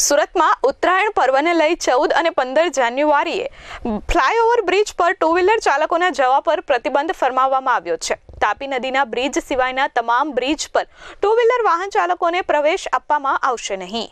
સુરતમાં ઉત્તરાયણ પર્વને લઈ ચૌદ અને પંદર જાન્યુઆરીએ ફ્લાયઓવર બ્રિજ પર ટુ વ્હીલર ચાલકોના જવા પર પ્રતિબંધ ફરમાવવામાં આવ્યો છે. તાપી નદીના બ્રિજ સિવાયના તમામ બ્રિજ પર ટુ વ્હીલર વાહન ચાલકોને પ્રવેશ આપવામાં આવશે નહીં.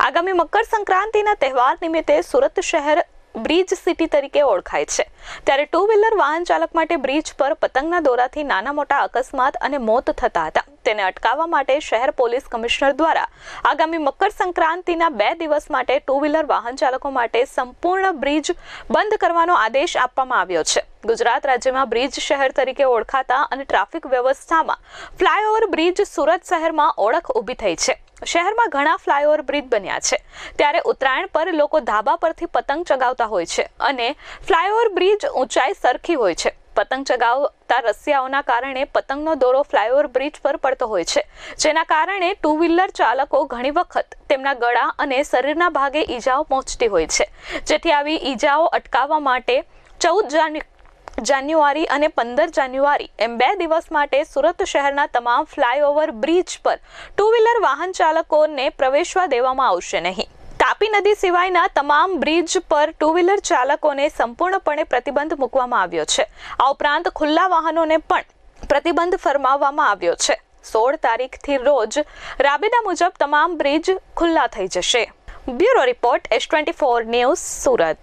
આગામી મકર સંક્રાંતિના તહેવાર નિમિત્તે સુરત શહેર બ્રિજ સિટી તરીકે ઓળખાય છે. ત્યારે ટુ વ્હીલર વાહન ચાલક માટે બ્રિજ પર પતંગના દોરાથી નાના મોટા અકસ્માત અને મોત થતા હતા. તેને અટકાવવા માટે શહેર પોલીસ કમિશનર દ્વારા આગામી મકર સંક્રાંતિના બે દિવસ માટે ટુ વ્હીલર વાહન ચાલકો માટે સંપૂર્ણ બ્રિજ બંધ કરવાનો આદેશ આપવામાં આવ્યો છે. ગુજરાત રાજ્યમાં બ્રિજ શહેર તરીકે ઓળખાતા અને ટ્રાફિક વ્યવસ્થામાં ફ્લાયઓવર બ્રિજ સુરત શહેરમાં ઓળખ ઊભી થઈ છે. શહેરમાં ઘણા ફ્લાયઓવર બ્રિજ બન્યા છે. ત્યારે ઉત્તરાયણ પર લોકો ધાબા પરથી પતંગ ચગાવતા હોય છે અને ફ્લાયઓવર બ્રિજ ઊંચાઈ સરખી હોય છે. પતંગ ચગાવતા રસિયાઓના કારણે પતંગનો દોરો ફ્લાયઓવર બ્રિજ પર પડતો હોય છે. જેના કારણે ટુ વ્હીલર ચાલકો ઘણી વખત તેમના ગળા અને શરીરના ભાગે ઈજાઓ પહોંચતી હોય છે. જેથી આવી ઈજાઓ અટકાવવા માટે ચૌદ જાન્યુ જાન્યુઆરી અને પંદર જાન્યુઆરી એમ બે દિવસ માટે સુરત શહેરના તમામ ફ્લાયઓવર બ્રિજ પર ટુ વ્હીલર વાહન ચાલકોને પ્રવેશવા દેવામાં આવશે નહીં. તાપી નદી સિવાયના તમામ બ્રિજ પર ટુ વ્હીલર ચાલકોને સંપૂર્ણપણે પ્રતિબંધ મૂકવામાં આવ્યો છે. આ ઉપરાંત ખુલ્લા વાહનોને પણ પ્રતિબંધ ફરમાવવામાં આવ્યો છે. સોળ તારીખથી રોજ રાબેદા મુજબ તમામ બ્રિજ ખુલ્લા થઈ જશે. Bureau report S twenty four news Surat.